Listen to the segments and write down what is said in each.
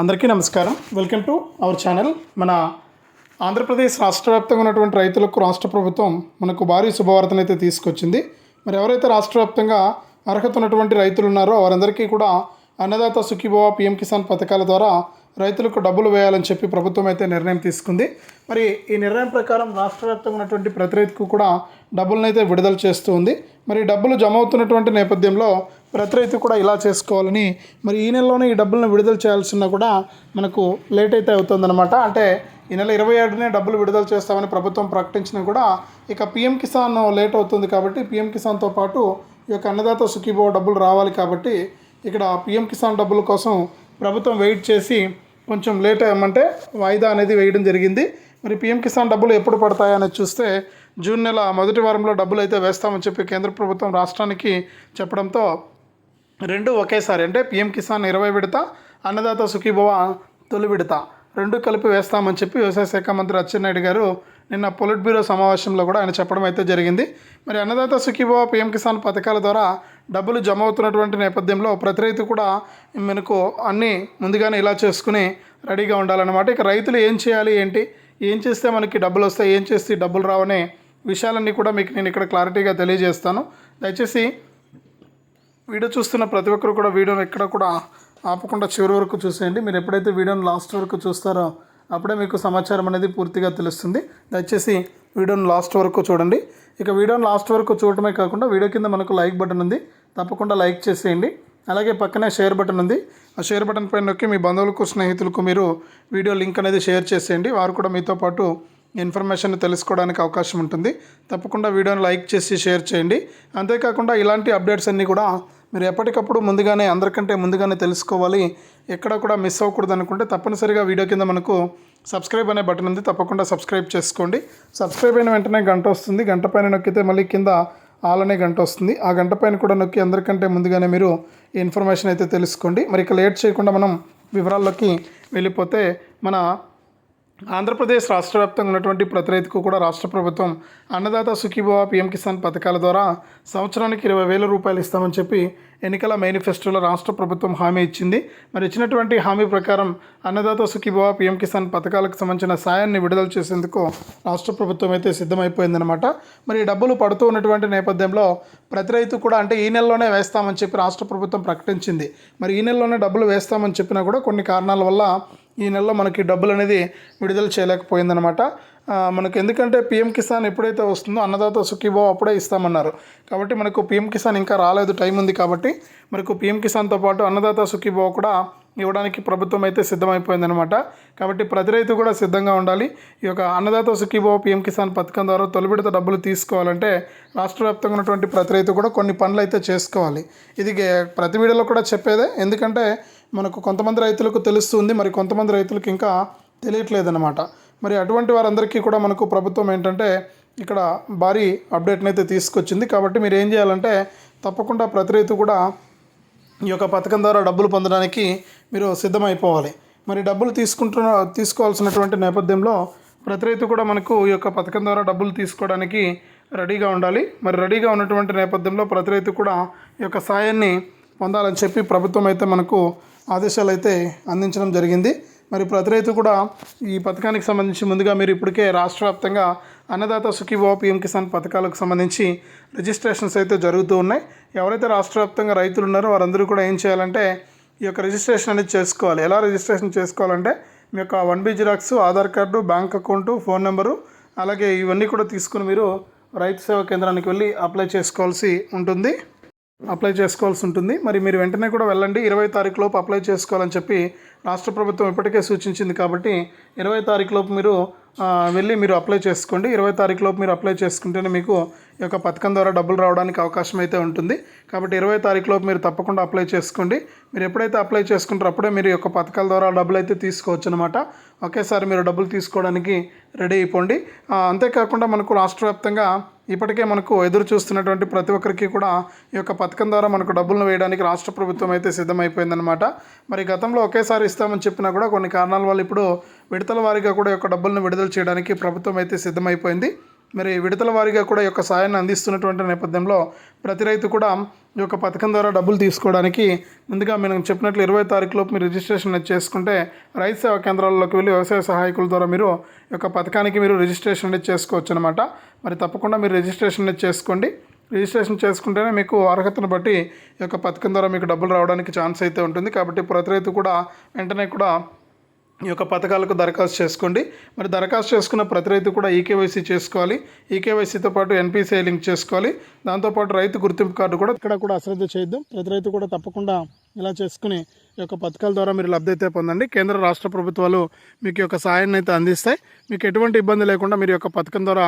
అందరికీ నమస్కారం. Welcome to our channel. మన ఆంధ్రప్రదేశ్ రాష్ట్ర వ్యాప్తంగా ఉన్నటువంటి రైతులకు రాష్ట్ర ప్రభుత్వం మనకు భారీ శుభవార్తను అయితే తీసుకొచ్చింది. మరి ఎవరైతే రాష్ట్ర వ్యాప్తంగా అర్హత ఉన్నటువంటి రైతులు ఉన్నారో వారందరికీ కూడా అన్నదాత సుఖీభవ పిఎం కిసాన్ పథకాల ద్వారా రైతులకు డబ్బులు వేయాలని చెప్పి ప్రభుత్వం అయితే నిర్ణయం తీసుకుంది. మరి ఈ నిర్ణయం ప్రకారం రాష్ట్ర వ్యాప్తంగా ఉన్నటువంటి ప్రతి రైతుకు కూడా డబ్బులను అయితే విడుదల చేస్తూ ఉంది. మరి డబ్బులు జమ అవుతున్నటువంటి నేపథ్యంలో ప్రతి రైతు కూడా ఇలా చేసుకోవాలని మరి ఈ నెలలోనే ఈ డబ్బులను విడుదల చేయాల్సిన కూడా మనకు లేట్ అయితే అవుతుందన్నమాట. అంటే ఈ నెల ఇరవై ఏడునే డబ్బులు విడుదల చేస్తామని ప్రభుత్వం ప్రకటించినా కూడా ఇక పిఎం కిసాన్ లేట్ అవుతుంది కాబట్టి పిఎం కిసాన్తో పాటు ఈ యొక్క అన్నదాత సుఖీభో డబ్బులు రావాలి కాబట్టి ఇక్కడ పిఎం కిసాన్ డబ్బుల కోసం ప్రభుత్వం వెయిట్ చేసి కొంచెం లేట్ అయ్యమంటే వాయిదా అనేది వేయడం జరిగింది. మరి పిఎం కిసాన్ డబ్బులు ఎప్పుడు పడతాయని చూస్తే జూన్ నెల మొదటి వారంలో డబ్బులు అయితే వేస్తామని చెప్పి కేంద్ర ప్రభుత్వం రాష్ట్రానికి చెప్పడంతో రెండు ఒకేసారి అంటే పిఎం కిసాన్ ఇరవై విడత అన్నదాత సుఖీభవ తొలి విడత. రెండు కలిపి వేస్తామని చెప్పి వ్యవసాయ శాఖ మంత్రి అచ్చెన్నాయుడు గారు నిన్న పొలిట్ బ్యూరో సమావేశంలో కూడా ఆయన చెప్పడం అయితే జరిగింది. మరి అన్నదాత సుఖీభవ పిఎం కిసాన్ పథకాల ద్వారా డబ్బులు జమ అవుతున్నటువంటి నేపథ్యంలో ప్రతి రైతు కూడా మనకు అన్నీ ముందుగానే ఇలా చేసుకుని రెడీగా ఉండాలన్నమాట. ఇక రైతులు ఏం చేయాలి ఏంటి ఏం చేస్తే మనకి డబ్బులు వస్తాయి ఏం చేస్తే డబ్బులు రావనే విషయాలన్నీ కూడా మీకు నేను ఇక్కడ క్లారిటీగా తెలియజేస్తాను. దయచేసి వీడియో చూస్తున్న ప్రతి ఒక్కరు కూడా వీడియోని ఎక్కడ కూడా ఆపకుండా చివరి వరకు చూసేయండి. మీరు ఎప్పుడైతే వీడియోని లాస్ట్ వరకు చూస్తారో అప్పుడే మీకు సమాచారం అనేది పూర్తిగా తెలుస్తుంది. దయచేసి వీడియోని లాస్ట్ వరకు చూడండి. ఇక వీడియోని లాస్ట్ వరకు చూడటమే కాకుండా వీడియో కింద మనకు లైక్ బటన్ ఉంది. తప్పకుండా లైక్ చేసేయండి. అలాగే పక్కనే షేర్ బటన్ ఉంది. ఆ షేర్ బటన్ పైన నొక్కి మీ బంధువులకు స్నేహితులకు మీరు వీడియో లింక్ అనేది షేర్ చేసేయండి. వారు కూడా మీతో పాటు ఇన్ఫర్మేషన్ తెలుసుకోవడానికి అవకాశం ఉంటుంది. తప్పకుండా వీడియోని లైక్ చేసి షేర్ చేయండి. అంతేకాకుండా ఇలాంటి అప్డేట్స్ అన్నీ కూడా మీరు ఎప్పటికప్పుడు ముందుగానే అందరికంటే ముందుగానే తెలుసుకోవాలి. ఎక్కడ కూడా మిస్ అవ్వకూడదు అనుకుంటే తప్పనిసరిగా వీడియో కింద మనకు సబ్స్క్రైబ్ అనే బటన్ ఉంది. తప్పకుండా సబ్స్క్రైబ్ చేసుకోండి. సబ్స్క్రైబ్ అయిన వెంటనే గంట వస్తుంది. గంట పైన నొక్కితే మళ్ళీ కింద ఆల్ అనే గంట వస్తుంది. ఆ గంట పైన కూడా నొక్కి అందరికంటే ముందుగానే మీరు ఇన్ఫర్మేషన్ అయితే తెలుసుకోండి. మరి ఇక లేట్ చేయకుండా మనం వివరాల్లోకి వెళ్ళిపోతే మన ఆంధ్రప్రదేశ్ రాష్ట్ర వ్యాప్తంగా ఉన్నటువంటి ప్రతి రైతుకు కూడా రాష్ట్ర ప్రభుత్వం అన్నదాత సుఖీభవ పిఎం కిసాన్ పథకాల ద్వారా సంవత్సరానికి ఇరవై వేల రూపాయలు ఇస్తామని చెప్పి ఎన్నికల మేనిఫెస్టోలో రాష్ట్ర ప్రభుత్వం హామీ ఇచ్చింది. మరి ఇచ్చినటువంటి హామీ ప్రకారం అన్నదాత సుఖీభవ పిఎం కిసాన్ పథకాలకు సంబంధించిన సాయాన్ని విడుదల చేసేందుకు రాష్ట్ర ప్రభుత్వం అయితే సిద్ధమైపోయిందనమాట మరి డబ్బులు పడుతూ ఉన్నటువంటి నేపథ్యంలో ప్రతి రైతు కూడా అంటే ఈ నెలలోనే వేస్తామని చెప్పి రాష్ట్ర ప్రభుత్వం ప్రకటించింది. మరి ఈ నెలలోనే డబ్బులు వేస్తామని చెప్పినా కూడా కొన్ని కారణాల వల్ల ఈ నెలలో మనకి డబ్బులు అనేది విడుదల చేయలేకపోయిందనమాట మనకు ఎందుకంటే పిఎం కిసాన్ ఎప్పుడైతే వస్తుందో అన్నదాత సుఖీభావ అప్పుడే ఇస్తామన్నారు. కాబట్టి మనకు పిఎం కిసాన్ ఇంకా రాలేదు టైం ఉంది కాబట్టి మనకు పిఎం కిసాన్తో పాటు అన్నదాత సుఖీభావ కూడా ఇవ్వడానికి ప్రభుత్వం అయితే సిద్ధమైపోయిందనమాట కాబట్టి ప్రతి రైతు కూడా సిద్ధంగా ఉండాలి. ఈ యొక్క అన్నదాత సుఖీభావ పిఎం కిసాన్ పథకం ద్వారా తొలి విడత డబ్బులు తీసుకోవాలంటే రాష్ట్ర వ్యాప్తంగా ఉన్నటువంటి ప్రతి రైతు కూడా కొన్ని పనులు అయితే చేసుకోవాలి. ఇది ప్రతి వీడియోలో కూడా చెప్పేదే. ఎందుకంటే మనకు కొంతమంది రైతులకు తెలుస్తుంది మరి కొంతమంది రైతులకు ఇంకా తెలియట్లేదన్నమాట. మరి అటువంటి వారందరికీ కూడా మనకు ప్రభుత్వం ఏంటంటే ఇక్కడ భారీ అప్డేట్ని అయితే తీసుకొచ్చింది. కాబట్టి మీరు ఏం చేయాలంటే తప్పకుండా ప్రతి రైతు కూడా ఈ యొక్క పథకం ద్వారా డబ్బులు పొందడానికి మీరు సిద్ధమైపోవాలి. మరి డబ్బులు తీసుకుంటున్న తీసుకోవాల్సినటువంటి నేపథ్యంలో ప్రతి రైతు కూడా మనకు ఈ యొక్క పథకం ద్వారా డబ్బులు తీసుకోవడానికి రెడీగా ఉండాలి. మరి రెడీగా ఉన్నటువంటి నేపథ్యంలో ప్రతి రైతు కూడా ఈ యొక్క సాయాన్ని పొందాలని చెప్పి ప్రభుత్వం అయితే మనకు ఆదేశాలు అయితే అందించడం జరిగింది. మరి ప్రతి రైతు కూడా ఈ పథకానికి సంబంధించి ముందుగా మీరు ఇప్పటికే రాష్ట్ర వ్యాప్తంగా అన్నదాత సుఖీభావ పిఎం కిసాన్ పథకాలకు సంబంధించి రిజిస్ట్రేషన్స్ అయితే జరుగుతూ ఉన్నాయి. ఎవరైతే రాష్ట్ర వ్యాప్తంగా రైతులు ఉన్నారో వారందరూ కూడా ఏం చేయాలంటే ఈ యొక్క రిజిస్ట్రేషన్ అనేది చేసుకోవాలి. ఎలా రిజిస్ట్రేషన్ చేసుకోవాలంటే మీ యొక్క one B xerox Aadhaar card bank account phone number అలాగే ఇవన్నీ కూడా తీసుకుని మీరు రైతు సేవా కేంద్రానికి వెళ్ళి అప్లై చేసుకోవాల్సి ఉంటుంది. అప్లై చేసుకోవాల్సి ఉంటుంది. మరి మీరు వెంటనే కూడా వెళ్ళండి. ఇరవై తారీఖు లోపు అప్లై చేసుకోవాలని చెప్పి రాష్ట్ర ప్రభుత్వం ఇప్పటికే సూచించింది కాబట్టి ఇరవై తారీఖు లోపు మీరు వెళ్ళి మీరు అప్లై చేసుకోండి. ఇరవై తారీఖు లోపు మీరు అప్లై చేసుకుంటేనే మీకు ఈ యొక్క పథకం ద్వారా డబ్బులు రావడానికి అవకాశం అయితే ఉంటుంది. కాబట్టి ఇరవై తారీఖు లోపు మీరు తప్పకుండా అప్లై చేసుకోండి. మీరు ఎప్పుడైతే అప్లై చేసుకుంటారో అప్పుడే మీరు ఈ యొక్క పథకాల ద్వారా డబ్బులు అయితే తీసుకోవచ్చు అనమాట ఒకేసారి మీరు డబ్బులు తీసుకోవడానికి రెడీ అయిపోండి. అంతేకాకుండా మనకు రాష్ట్ర వ్యాప్తంగా ఇప్పటికే మనకు ఎదురు చూస్తున్నటువంటి ప్రతి ఒక్కరికి కూడా ఈ యొక్క పథకం ద్వారా మనకు డబ్బులను వేయడానికి రాష్ట్ర ప్రభుత్వం అయితే సిద్ధమైపోయిందనమాట మరి గతంలో ఒకేసారి ఇస్తామని చెప్పినా కూడా కొన్ని కారణాల వల్ల ఇప్పుడు విడతల వారీగా కూడా ఈ యొక్క డబ్బులను విడుదల చేయడానికి ప్రభుత్వం అయితే సిద్ధమైపోయింది. మరి విడతల వారీగా కూడా ఈ యొక్క సాయాన్ని అందిస్తున్నటువంటి నేపథ్యంలో ప్రతి రైతు కూడా ఈ యొక్క పథకం ద్వారా డబ్బులు తీసుకోవడానికి ముందుగా మేము చెప్పినట్లు ఇరవై తారీఖులోపు మీరు రిజిస్ట్రేషన్ చేసుకుంటే రైతు సేవా కేంద్రాల్లోకి వెళ్ళి వ్యవసాయ సహాయకుల ద్వారా మీరు ఈ యొక్క పథకానికి మీరు రిజిస్ట్రేషన్ అనేది చేసుకోవచ్చు అనమాట మరి తప్పకుండా మీరు రిజిస్ట్రేషన్ అనేది చేసుకోండి. రిజిస్ట్రేషన్ చేసుకుంటేనే మీకు అర్హతను బట్టి ఈ యొక్క పథకం ద్వారా మీకు డబ్బులు రావడానికి ఛాన్స్ అయితే ఉంటుంది. కాబట్టి ప్రతి రైతు కూడా వెంటనే కూడా ఈ యొక్క పథకాలకు దరఖాస్తు చేసుకోండి. మరి దరఖాస్తు చేసుకున్న ప్రతి రైతు కూడా ఈకేవైసీ చేసుకోవాలి. ఈకేవైసీతో పాటు ఎన్పిసిఐ లింక్ చేసుకోవాలి. దాంతోపాటు రైతు గుర్తింపు కార్డు కూడా ఇక్కడ కూడా అశ్రద్ధ చేయొద్దు. ప్రతి రైతు కూడా తప్పకుండా ఇలా చేసుకుని ఈ యొక్క పథకాల ద్వారా మీరు లబ్ధి అయితే పొందండి. కేంద్ర రాష్ట్ర ప్రభుత్వాలు మీకు యొక్క సాయాన్ని అయితే అందిస్తాయి. మీకు ఎటువంటి ఇబ్బంది లేకుండా మీరు యొక్క పథకం ద్వారా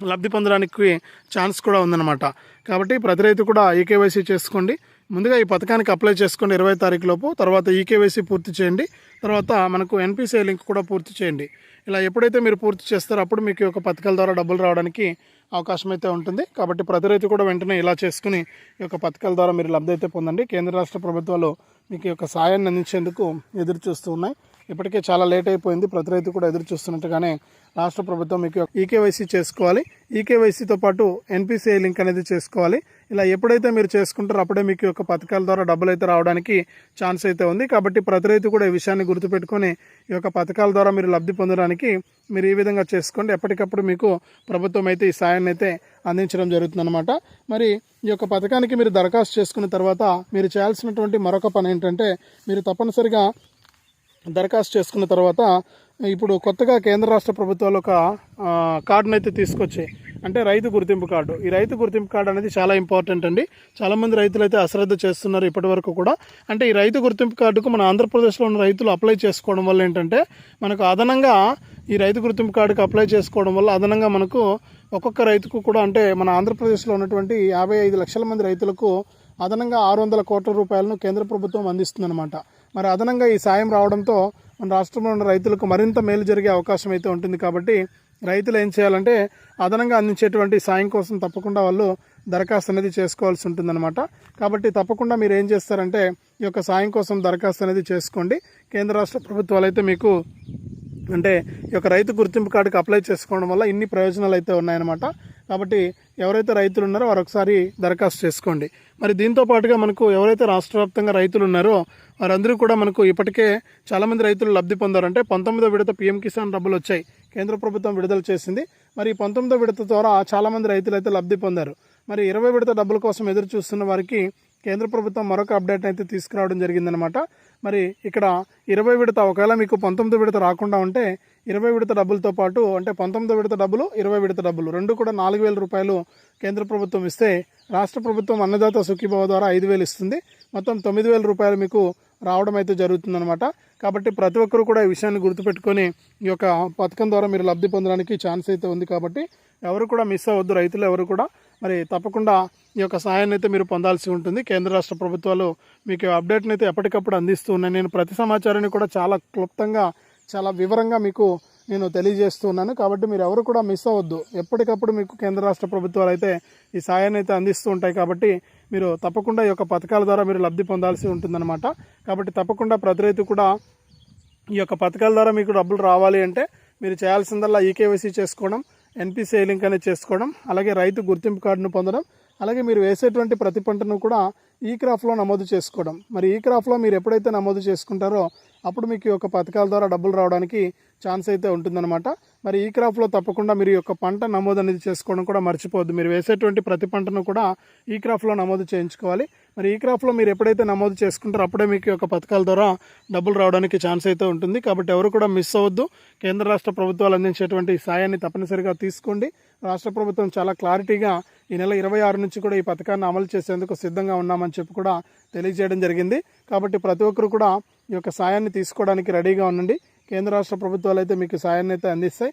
లబ్ధి పొందడానికి ఛాన్స్ కూడా ఉందన్నమాట. కాబట్టి ప్రతి రైతు కూడా ఈకేవైసీ చేసుకోండి. ముందుగా ఈ పథకానికి అప్లై చేసుకోండి ఇరవై తారీఖు లోపు తర్వాత ఈకేవైసీ పూర్తి చేయండి. తర్వాత మనకు ఎన్పిసిఐ లింక్ కూడా పూర్తి చేయండి. ఇలా ఎప్పుడైతే మీరు పూర్తి చేస్తారో అప్పుడు మీకు ఈ యొక్క పథకాల ద్వారా డబ్బులు రావడానికి అవకాశం అయితే ఉంటుంది. కాబట్టి ప్రతి రైతు కూడా వెంటనే ఇలా చేసుకుని ఈ యొక్క పథకాల ద్వారా మీరు లబ్ధి అయితే పొందండి. కేంద్ర రాష్ట్ర ప్రభుత్వాలు మీకు ఈ యొక్క సాయాన్ని అందించేందుకు ఎదురు చూస్తూ ఉన్నాయి. ఇప్పటికే చాలా లేట్ అయిపోయింది. ప్రతి రైతు కూడా ఎదురు చూస్తున్నట్టుగానే రాష్ట్ర ప్రభుత్వం మీకు ఈకేవైసీ చేసుకోవాలి. ఈకేవైసీతో పాటు ఎన్పిసిఐ లింక్ అనేది చేసుకోవాలి. ఇలా ఎప్పుడైతే మీరు చేసుకుంటారో అప్పుడే మీకు యొక్క పథకాల ద్వారా డబ్బులు అయితే రావడానికి ఛాన్స్ అయితే ఉంది. కాబట్టి ప్రతి రైతు కూడా ఈ విషయాన్ని గుర్తుపెట్టుకొని ఈ యొక్క పథకాల ద్వారా మీరు లబ్ధి పొందడానికి మీరు ఈ విధంగా చేసుకోండి. ఎప్పటికప్పుడు మీకు ప్రభుత్వం అయితే ఈ సాయాన్ని అయితే అందించడం జరుగుతుందన్నమాట. మరి ఈ యొక్క పథకానికి మీరు దరఖాస్తు చేసుకున్న తర్వాత మీరు చేయాల్సినటువంటి మరొక పని ఏంటంటే మీరు తప్పనిసరిగా దరఖాస్తు చేసుకున్న తర్వాత ఇప్పుడు కొత్తగా కేంద్ర రాష్ట్ర ప్రభుత్వాలు ఒక కార్డును అయితే తీసుకొచ్చాయి. అంటే రైతు గుర్తింపు కార్డు. ఈ రైతు గుర్తింపు కార్డు అనేది చాలా ఇంపార్టెంట్ అండి. చాలామంది రైతులు అయితే అశ్రద్ధ చేస్తున్నారు ఇప్పటి వరకు కూడా. అంటే ఈ రైతు గుర్తింపు కార్డుకు మన ఆంధ్రప్రదేశ్లో ఉన్న రైతులు అప్లై చేసుకోవడం వల్ల ఏంటంటే మనకు అదనంగా ఈ రైతు గుర్తింపు కార్డుకు అప్లై చేసుకోవడం వల్ల అదనంగా మనకు ఒక్కొక్క రైతుకు కూడా అంటే మన ఆంధ్రప్రదేశ్లో ఉన్నటువంటి యాభై ఐదు లక్షల మంది రైతులకు అదనంగా ఆరు వందల కోట్ల రూపాయలను కేంద్ర ప్రభుత్వం అందిస్తుందన్నమాట. మరి అదనంగా ఈ సాయం రావడంతో మన రాష్ట్రంలో ఉన్న రైతులకు మరింత మేలు జరిగే అవకాశం అయితే ఉంటుంది కాబట్టి రైతులు ఏం చేయాలంటే అదనంగా అందించేటువంటి సాయం కోసం తప్పకుండా వాళ్ళు దరఖాస్తు అనేది చేసుకోవాల్సి ఉంటుందన్నమాట. కాబట్టి తప్పకుండా మీరు ఏం చేస్తారంటే ఈ యొక్క సాయం కోసం దరఖాస్తు అనేది చేసుకోండి. కేంద్ర రాష్ట్ర ప్రభుత్వాలు అయితే మీకు అంటే ఈ యొక్క రైతు గుర్తింపు కార్డుకి అప్లై చేసుకోవడం వల్ల ఇన్ని ప్రయోజనాలు అయితే ఉన్నాయన్నమాట. కాబట్టి ఎవరైతే రైతులు ఉన్నారో వారు ఒకసారి దరఖాస్తు చేసుకోండి. మరి దీంతో పాటుగా మనకు ఎవరైతే రాష్ట్ర వ్యాప్తంగా రైతులు ఉన్నారో వారందరూ కూడా మనకు ఇప్పటికే చాలామంది రైతులు లబ్ధి పొందారంటే పంతొమ్మిదో విడత పీఎం కిసాన్ డబ్బులు వచ్చాయి. కేంద్ర ప్రభుత్వం విడుదల చేసింది. మరి ఈ పంతొమ్మిదో విడత ద్వారా చాలామంది రైతులు అయితే లబ్ధి పొందారు. మరి ఇరవై విడత డబ్బుల కోసం ఎదురు చూస్తున్న వారికి కేంద్ర ప్రభుత్వం మరొక అప్డేట్ అయితే తీసుకురావడం జరిగిందనమాట మరి ఇక్కడ ఇరవై విడత ఒకవేళ మీకు పంతొమ్మిది విడత రాకుండా ఉంటే ఇరవై విడత డబ్బులతో పాటు అంటే పంతొమ్మిది విడత డబ్బులు ఇరవై విడత డబ్బులు. రెండు కూడా నాలుగు వేల రూపాయలు కేంద్ర ప్రభుత్వం ఇస్తే రాష్ట్ర ప్రభుత్వం అన్నదాత సుఖీభావ ద్వారా ఐదు వేలు ఇస్తుంది. మొత్తం తొమ్మిది వేల రూపాయలు మీకు రావడం అయితే జరుగుతుందన్నమాట. కాబట్టి ప్రతి ఒక్కరు కూడా ఈ విషయాన్ని గుర్తుపెట్టుకొని ఈ యొక్క పథకం ద్వారా మీరు లబ్ధి పొందడానికి ఛాన్స్ అయితే ఉంది కాబట్టి ఎవరు కూడా మిస్ అవ్వద్దు రైతులు ఎవరు కూడా. మరి తప్పకుండా ఈ యొక్క సహాయాన్ని అయితే మీరు పొందాల్సి ఉంటుంది. కేంద్ర రాష్ట్ర ప్రభుత్వాలు మీకు అప్డేట్ని అయితే ఎప్పటికప్పుడు అందిస్తూ ఉన్నాయి. నేను ప్రతి సమాచారాన్ని కూడా చాలా క్లుప్తంగా చాలా వివరంగా మీకు నేను తెలియజేస్తున్నాను. కాబట్టి మీరు ఎవరు కూడా మిస్ అవ్వద్దు. ఎప్పటికప్పుడు మీకు కేంద్ర రాష్ట్ర ప్రభుత్వాలు అయితే ఈ సాయాన్ని అయితే అందిస్తూ ఉంటాయి కాబట్టి మీరు తప్పకుండా ఈ యొక్క పథకాల ద్వారా మీరు లబ్ధి పొందాల్సి ఉంటుందన్నమాట. కాబట్టి తప్పకుండా ప్రతి రైతు కూడా ఈ యొక్క పథకాల ద్వారా మీకు డబ్బులు రావాలి అంటే మీరు చేయాల్సిందల్లా ఈకేవైసీ చేసుకోవడం ఎన్పిసిఐ లింక్ అనేది చేసుకోవడం అలాగే రైతు గుర్తింపు కార్డును పొందడం అలాగే మీరు వేసేటువంటి ప్రతి పంటను కూడా ఈ క్రాఫ్లో నమోదు చేసుకోవడం. మరి ఈ క్రాఫ్లో మీరు ఎప్పుడైతే నమోదు చేసుకుంటారో అప్పుడు మీకు యొక్క పథకాల ద్వారా డబ్బులు రావడానికి ఛాన్స్ అయితే ఉంటుందన్నమాట. మరి ఈ క్రాఫ్లో తప్పకుండా మీరు ఈ యొక్క పంట నమోదు అనేది చేసుకోవడం కూడా మర్చిపోవద్దు. మీరు వేసేటువంటి ప్రతి పంటను కూడా ఈ క్రాఫ్లో నమోదు చేయించుకోవాలి. మరి ఈ క్రాఫ్లో మీరు ఎప్పుడైతే నమోదు చేసుకుంటారో అప్పుడే మీకు యొక్క పథకాల ద్వారా డబ్బులు రావడానికి ఛాన్స్ అయితే ఉంటుంది. కాబట్టి ఎవరు కూడా మిస్ అవ్వద్దు. కేంద్ర రాష్ట్ర ప్రభుత్వాలు అందించేటువంటి సాయాన్ని తప్పనిసరిగా తీసుకోండి. రాష్ట్ర ప్రభుత్వం చాలా క్లారిటీగా ఈ నెల ఇరవై ఆరు నుంచి కూడా ఈ పథకాన్ని అమలు చేసేందుకు సిద్ధంగా ఉన్నామని చెప్పి కూడా తెలియజేయడం జరిగింది. కాబట్టి ప్రతి ఒక్కరు కూడా ఈ యొక్క సాయాన్ని తీసుకోవడానికి రెడీగా ఉండండి. కేంద్ర రాష్ట్ర ప్రభుత్వాలు అయితే మీకు సాయాన్ని అయితే అందిస్తాయి.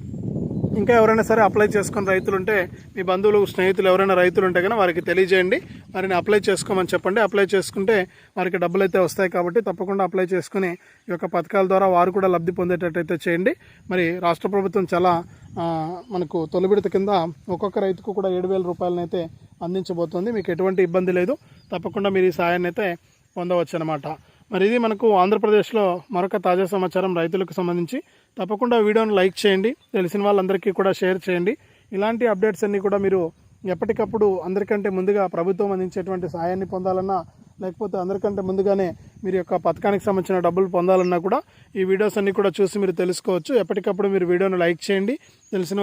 ఇంకా ఎవరైనా సరే అప్లై చేసుకుని రైతులు ఉంటే మీ బంధువులు స్నేహితులు ఎవరైనా రైతులు ఉంటే కనుక వారికి తెలియజేయండి. వారిని అప్లై చేసుకోమని చెప్పండి. అప్లై చేసుకుంటే వారికి డబ్బులు అయితే వస్తాయి కాబట్టి తప్పకుండా అప్లై చేసుకుని ఈ యొక్క పథకాల ద్వారా వారు కూడా లబ్ధి పొందేటట్టయితే చేయండి. మరి రాష్ట్ర ప్రభుత్వం చాలా మనకు తొలి విడత కింద ఒక్కొక్క రైతుకు కూడా ఏడు వేల రూపాయలనైతే అందించబోతోంది. మీకు ఎటువంటి ఇబ్బంది లేదు. తప్పకుండా మీరు ఈ సాయాన్ని అయితే పొందవచ్చు అనమాట మరి ఇది మనకు ఆంధ్రప్రదేశ్లో మరొక తాజా సమాచారం రైతులకు సంబంధించి. తప్పకుండా వీడియోను లైక్ చేయండి. తెలిసిన వాళ్ళందరికీ కూడా షేర్ చేయండి. ఇలాంటి అప్డేట్స్ అన్నీ కూడా మీరు ఎప్పటికప్పుడు అందరికంటే ముందుగా ప్రభుత్వం అందించేటువంటి సాయాన్ని పొందాలన్నా లేకపోతే అందరికంటే ముందుగానే మీరు యొక్క పథకానికి సంబంధించిన డబ్బులు పొందాలన్నా కూడా ఈ వీడియోస్ అన్నీ కూడా చూసి మీరు తెలుసుకోవచ్చు. ఎప్పటికప్పుడు మీరు వీడియోను లైక్ చేయండి. తెలిసిన